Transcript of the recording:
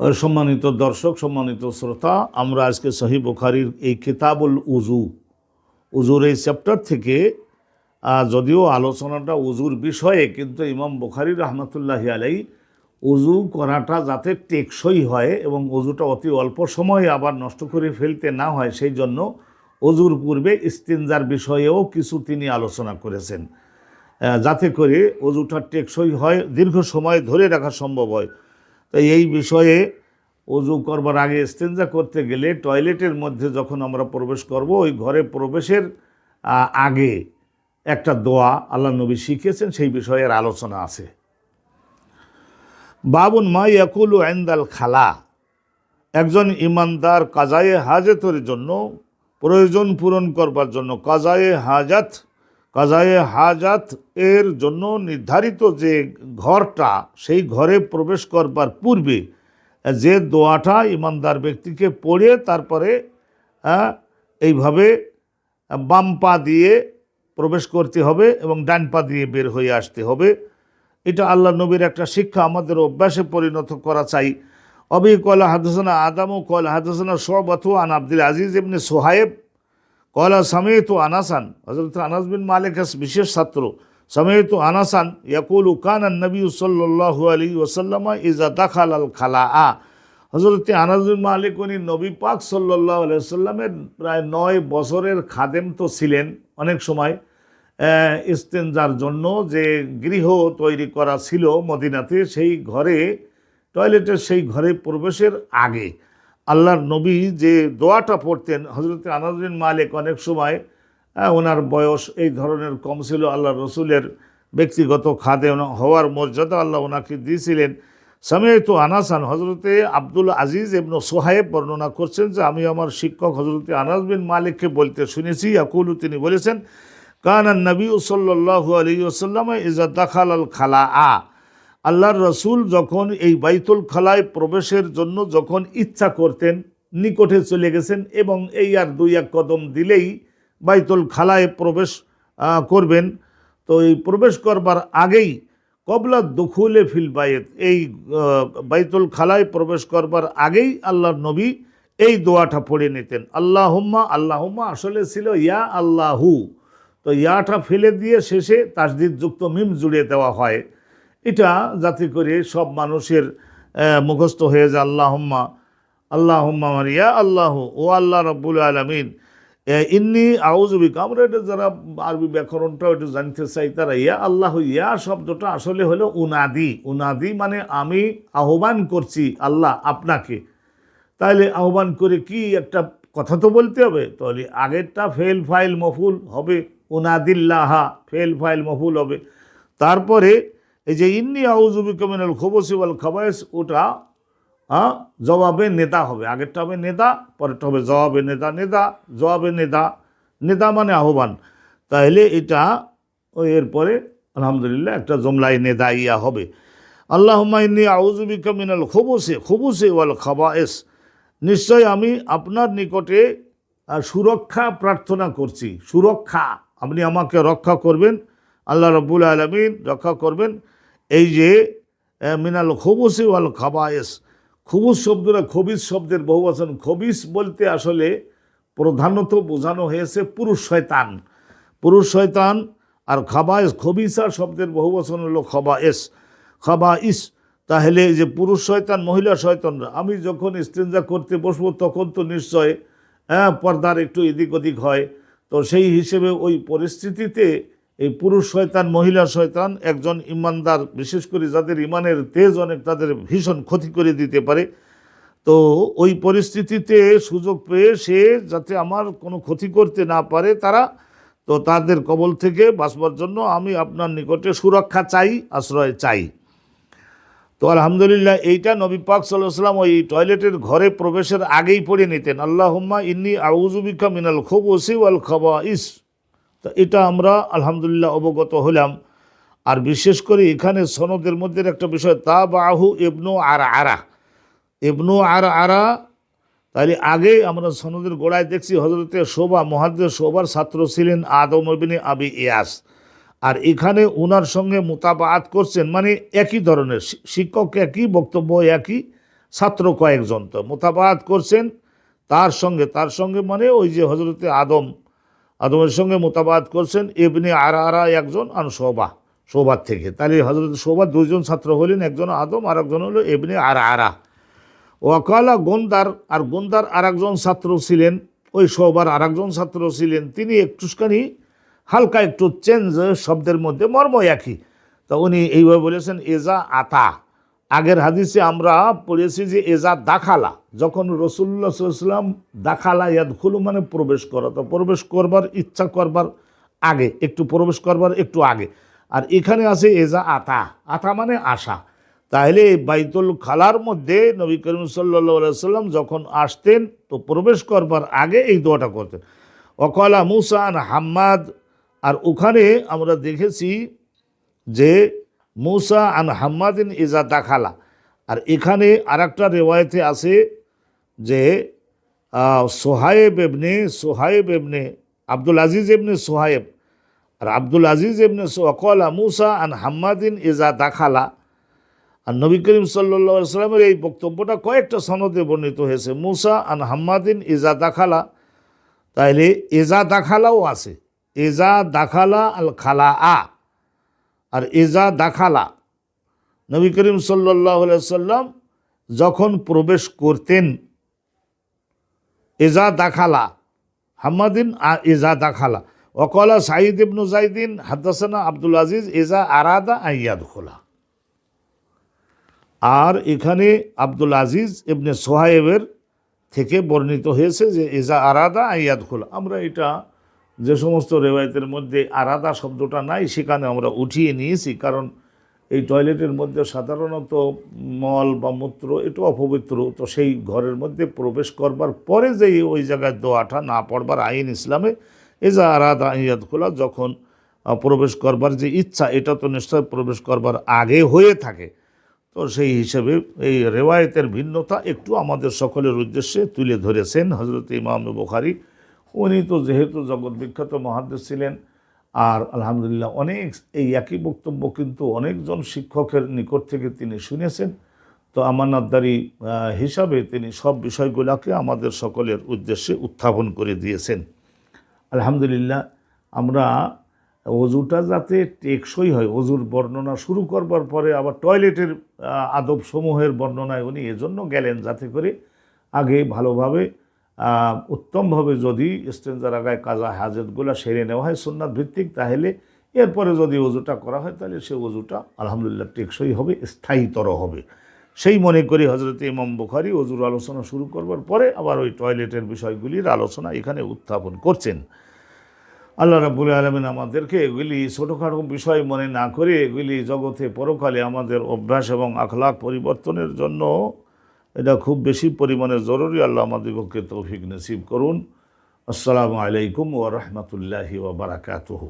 সম্মানিত দর্শক, সম্মানিত শ্রোতা, আমরা আজকে সহি বুখারির এই কিতাবুল উজু উজুর এই চ্যাপ্টার থেকে যদিও আলোচনাটা উজুর বিষয়ে, কিন্তু ইমাম বুখারি রহমতুল্লাহ আলাই উজু করাটা যাতে টেকসই হয় এবং উজুটা অতি অল্প সময়ে আবার নষ্ট করে ফেলতে না হয়, সেই জন্য অজুর পূর্বে ইস্তিনজার বিষয়েও কিছু তিনি আলোচনা করেছেন। যাতে করে অজুটা টেকসই হয়, দীর্ঘ সময় ধরে রাখা সম্ভব হয়। তো এই বিষয়ে অজু করবার আগে ইস্তেঞ্জা করতে গেলে টয়লেটের মধ্যে যখন আমরা প্রবেশ করব, ওই ঘরে প্রবেশের আগে একটা দোয়া আল্লাহ নবী শিখিয়েছেন, সেই বিষয়ের আলোচনা আছে। বাবুন মা ইয়াকুল আইন্দাল খালা, একজন ইমানদার কাজায়ে হাজতের জন্য, প্রয়োজন পূরণ করবার জন্য কাজায়ে হাজাত কাজায়ে হাজাত এর জন্য নির্ধারিত যে ঘরটা, সেই ঘরে প্রবেশ করবার পূর্বে, যে দোয়াটা ইমানদার ব্যক্তিকে পড়ে তারপরে এইভাবে বাম পা দিয়ে প্রবেশ করতে হবে এবং ডান পা দিয়ে বের হয়ে আসতে হবে। এটা আল্লাহ নবীর একটা শিক্ষা, আমাদের অভ্যাসে পরিণত করা চাই। অবি কলা হাদসানা আদাম ও কলা হাদসানা সোবাতু আন আব্দুল আজিজ এমনি সোহায়েব কলা সামেত আনাসান। হজরত আনাস বিন মালিক বিশেষ ছাত্র। সামেত আনাসান ইয়াকুল উকান নবী সাল্লাহ আলী ওসাল্লামা ইজা দাখাল আল খালা আ হজরত আনাস বিন মালিক উনি নবী পাক সাল্লাহ আলাইসাল্লামের প্রায় নয় বছরের খাদেম তো ছিলেন অনেক সময় ইস্তেঞ্জার জন্য যে গৃহ তৈরি করা ছিল মদিনাতে সেই ঘরে, টয়লেটের সেই ঘরে প্রবেশের আগে। আল্লাহর নবী যে দোয়াটা পড়তেন হজরত আনাজবিন মালিক অনেক সময় আহ, ওনার বয়স এই ধরনের কম ছিল আল্লাহ রসুলের ব্যক্তিগত খাদে হওয়ার মর্যাদা আল্লাহ ওনাকে দিয়েছিলেন। সামিয়ত আনাসান হজরতে আব্দুল আজিজ এবং সোহায়েব বর্ণনা করছেন যে আমি আমার শিক্ষক হজরতে আনাস বিন মালিককে বলতে শুনেছি আকুলু তিনি বলেছেন কান নবী সাল্লাহু আলী ওসাল্লাম ইজা আল খালা আ আল্লাহর রসুল যখন এই বাইতুল খালায় প্রবেশের জন্য যখন ইচ্ছা করতেন, নিকটে চলে গেছেন এবং এই আর দুই এক কদম দিলেই বাইতুল খালায় প্রবেশ করবেন। তো এই প্রবেশ করবার আগেই কবলা দখুলে ফিল বাইত। এই বাইতুল খালায় প্রবেশ করবার আগেই আল্লাহর নবী এই দোয়াটা পড়ে নিতেন। আল্লাহুম্মা আল্লাহুম্মা আসলে ছিল ইয়া আল্লাহু। তো ইয়াটা ফেলে দিয়ে শেষে তাসদিদযুক্ত মিম জুড়ে দেওয়া হয়। এটা যাতে করে সব মানুষের মুখস্থ হয়ে যায়, আল্লাহম্মা আল্লাহম্মা মানে ইয়া আল্লাহ, ও আল্লাহ রব্বুল আলমিন। ইন্নি আউজবিক আমরা এটা যারা আরবি ব্যাকরণটাও একটু জানতে চাই, তারা ইয়া আল্লাহ, ইয়া শব্দটা আসলে হলো উনাদি। উনাদি মানে আমি আহ্বান করছি আল্লাহ আপনাকে। তাহলে আহ্বান করে কি একটা কথা তো বলতে হবে? তাহলে আগেরটা ফেল ফাইল মফুল হবে, উনাদিল্লাহা, ফেল ফাইল মফুল হবে। তারপরে এই যে ইন্নি আউজুবি কমিনাল খবসিবাল খাবায়স ওটা হ্যাঁ জবাবে নেতা হবে। আগেরটা হবে নেতা, পরেরটা হবে জবাবে নেতা নেতা, জবাবে নেতা নেতা মানে আহ্বান। তাহলে এটা এরপরে আলহামদুলিল্লাহ একটা জমলাই নেতা ইয়া হবে। আল্লাহ ইন্নি আউজুবি কমিনাল খবসে খবসে ওয়াল খাবায়েস নিশ্চয় আমি আপনার নিকটে সুরক্ষা প্রার্থনা করছি। সুরক্ষা, আপনি আমাকে রক্ষা করবেন। আল্লাহ রব্বুল আলমিন রক্ষা করবেন। এই যে মিনাল খবসে ওয়াল খাবায়েস, খুবুস শব্দটা খবিস শব্দের বহু বচন খবিস বলতে আসলে প্রধানত বোঝানো হয়েছে পুরুষ শয়তান। পুরুষ শয়তান আর খাবায়েস, খবিসা শব্দের বহু বচন হলো খবায়েস। খাবাইস তাহলে যে পুরুষ শয়তান, মহিলা শয়তানরা আমি যখন ইস্তেঞ্জা করতে বসবো তখন তো নিশ্চয় হ্যাঁ পর্দার একটু এদিক ওদিক হয়। তো সেই হিসেবে ওই পরিস্থিতিতে এই পুরুষ শয়তান, মহিলা শয়তান একজন ইমানদার, বিশেষ করে যাদের ইমানের তেজ অনেক, তাদের ভীষণ ক্ষতি করে দিতে পারে। তো ওই পরিস্থিতিতে সুযোগ পেয়ে সে যাতে আমার কোনো ক্ষতি করতে না পারে তারা, তো তাদের কবল থেকে বাঁচবার জন্য আমি আপনার নিকটে সুরক্ষা চাই, আশ্রয় চাই। তো আলহামদুলিল্লাহ, এইটা নবী পাক সাল্লাম ওই টয়লেটের ঘরে প্রবেশের আগেই পড়ে নিতেন। আল্লাহুম্মা ইন্নি আউজুবিকা মিনাল খবসি ওয়াল খাবা ইস তো এটা আমরা আলহামদুলিল্লাহ অবগত হলাম। আর বিশেষ করে এখানে সনদের মধ্যে একটা বিষয় তা বাহু ইবনু আর আরা ইবনু আর আরা তাহলে আগে আমরা সনদের গোড়ায় দেখছি হজরতে শোভা মহাদ্দের শোভার ছাত্র ছিলেন আদম ইবনে আবি ইয়াস। আর এখানে ওনার সঙ্গে মোতাবাত করছেন মানে একই ধরনের শিক্ষক একই, বক্তব্য একই, ছাত্র কয়েকজন। তো মোতাবাদ করছেন, তার সঙ্গে তার সঙ্গে মানে ওই যে হজরতে আদম আদমের সঙ্গে মোতাবাদ করছেন এমনি আরা একজন আর শোভা শোভার থেকে। তাহলে হজরত শোভার দুইজন ছাত্র হলেন, একজন আদম আর একজন হলো এমনি আরা আরা ওয়াকালা গোন্দার আর গোন্দার আর একজন ছাত্র ছিলেন, ওই শোবার আর একজন ছাত্র ছিলেন। তিনি একটুখানি হালকা একটু চেঞ্জ শব্দের মধ্যে মর্ম একই। তা উনি এইভাবে বলেছেন, এজা আতা। আগের হাদিসে আমরা পড়েছি যে এজা দাখালা, যখন রসুল্লা সাল্লাম দাখালা ইয়াদখুলু মানে প্রবেশ করা, তো প্রবেশ করবার ইচ্ছা করবার আগে, একটু প্রবেশ করবার একটু আগে। আর এখানে আছে এজা আতা আতা মানে আশা তাহলে বাইতুল খালার মধ্যে নবী করিম সাল্লা সাল্লাম যখন আসতেন, তো প্রবেশ করবার আগে এই দোয়াটা করতেন। অকলা মুসান হাম্মাদ, আর ওখানে আমরা দেখেছি যে মুসা আন হাম্মাদিন ইজা দাখালা। আর এখানে আর একটা রেওয়ায়তে আছে যে সোহায়েব এবনে সোহায়েব এবনে আব্দুল আজিজ এবনে সোহায়েব। আর আব্দুল আজিজ এবনে অকলা মুসা আন হাম্মাদিন ইজা দাখালা। আর নবী করিম সাল্লা সাল্লামের এই বক্তব্যটা কয়েকটা সনদে বর্ণিত হয়েছে। মুসা আন হাম্মাদিন ইজা দাখালা। তাইলে এজা দাখালাও আছে। এজা দাখালা আল খালা আ আর এজা দাখালা। নবী করিম সাল্লাহ সাল্লাম যখন প্রবেশ করতেন, এজা দাখালা, হাম্মাদিন এজা দাখালা। অকলা সাঈদ ইবনু জাইদিন হাদ্দাসানা আব্দুল আজিজ, এজা আরাদা আইয়াদ খোলা আর এখানে আব্দুল আজিজ ইবনে সোহায়েবের থেকে বর্ণিত হয়েছে যে এজা আরাদা আইয়াদ খোলা আমরা এটা যে সমস্ত রেওয়ায়তের মধ্যে আরাদা শব্দটা নাই, সেখানে আমরা উঠিয়ে নিয়েছি। কারণ এই টয়লেটের মধ্যে সাধারণত মল বা মূত্র এটা অপবিত্র, তো সেই ঘরের মধ্যে প্রবেশ করবার পরে যে ওই জায়গায় দোয়াটা না পড়বার আইন ইসলামে এজা আরাদা আইয়াদ খোলা যখন প্রবেশ করবার যে ইচ্ছা, এটা তো নিশ্চয় প্রবেশ করবার আগে হয়ে থাকে। তো সেই হিসেবে এই রেওয়ায়তের ভিন্নতা একটু আমাদের সকলের উদ্দেশ্যে তুলে ধরেছেন হজরত ইমাম বুখারি উনি তো যেহেতু জগৎ বিখ্যাত মহাদেশ ছিলেন আর আলহামদুলিল্লাহ অনেক এই একই বক্তব্য কিন্তু অনেকজন শিক্ষকের নিকট থেকে তিনি শুনেছেন। তো আমানতদারি হিসাবে তিনি সব বিষয়গুলোকে আমাদের সকলের উদ্দেশ্যে উত্থাপন করে দিয়েছেন। আলহামদুলিল্লাহ আমরা অজুটা যাতে টেকসই হয় অজুর বর্ণনা শুরু করবার পরে আবার টয়লেটের আহ, আদব সমূহের বর্ণনায় উনি এজন্য গেলেন যাতে করে আগে ভালোভাবে উত্তমভাবে যদি স্টেঞ্জার আগায় কাজা হাজতগুলো সেরে নেওয়া হয় সুন্নাত ভিত্তিক, তাহলে এরপরে যদি অজুটা করা হয়, তাহলে সে অজুটা আলহামদুলিল্লাহ টেকসই হবে, স্থায়ীতর হবে। সেই মনে করি হজরত ইমাম বুখারি অজুর আলোচনা শুরু করবার পরে আবার ওই টয়লেটের বিষয়গুলির আলোচনা এখানে উত্থাপন করছেন। আল্লাহ রাবুল আলমিন আমাদেরকে এগুলি ছোটোখাটো বিষয় মনে না করে এগুলি জগতে পরকালে আমাদের অভ্যাস এবং আখলাক পরিবর্তনের জন্য এটা খুব বেশি পরিমাণে জরুরি। আল্লাহ আমাদেরকে তৌফিক নসিব করুন। আসসালামু আলাইকুম ও রহমতুল্লাহি ওবরাকাতুহু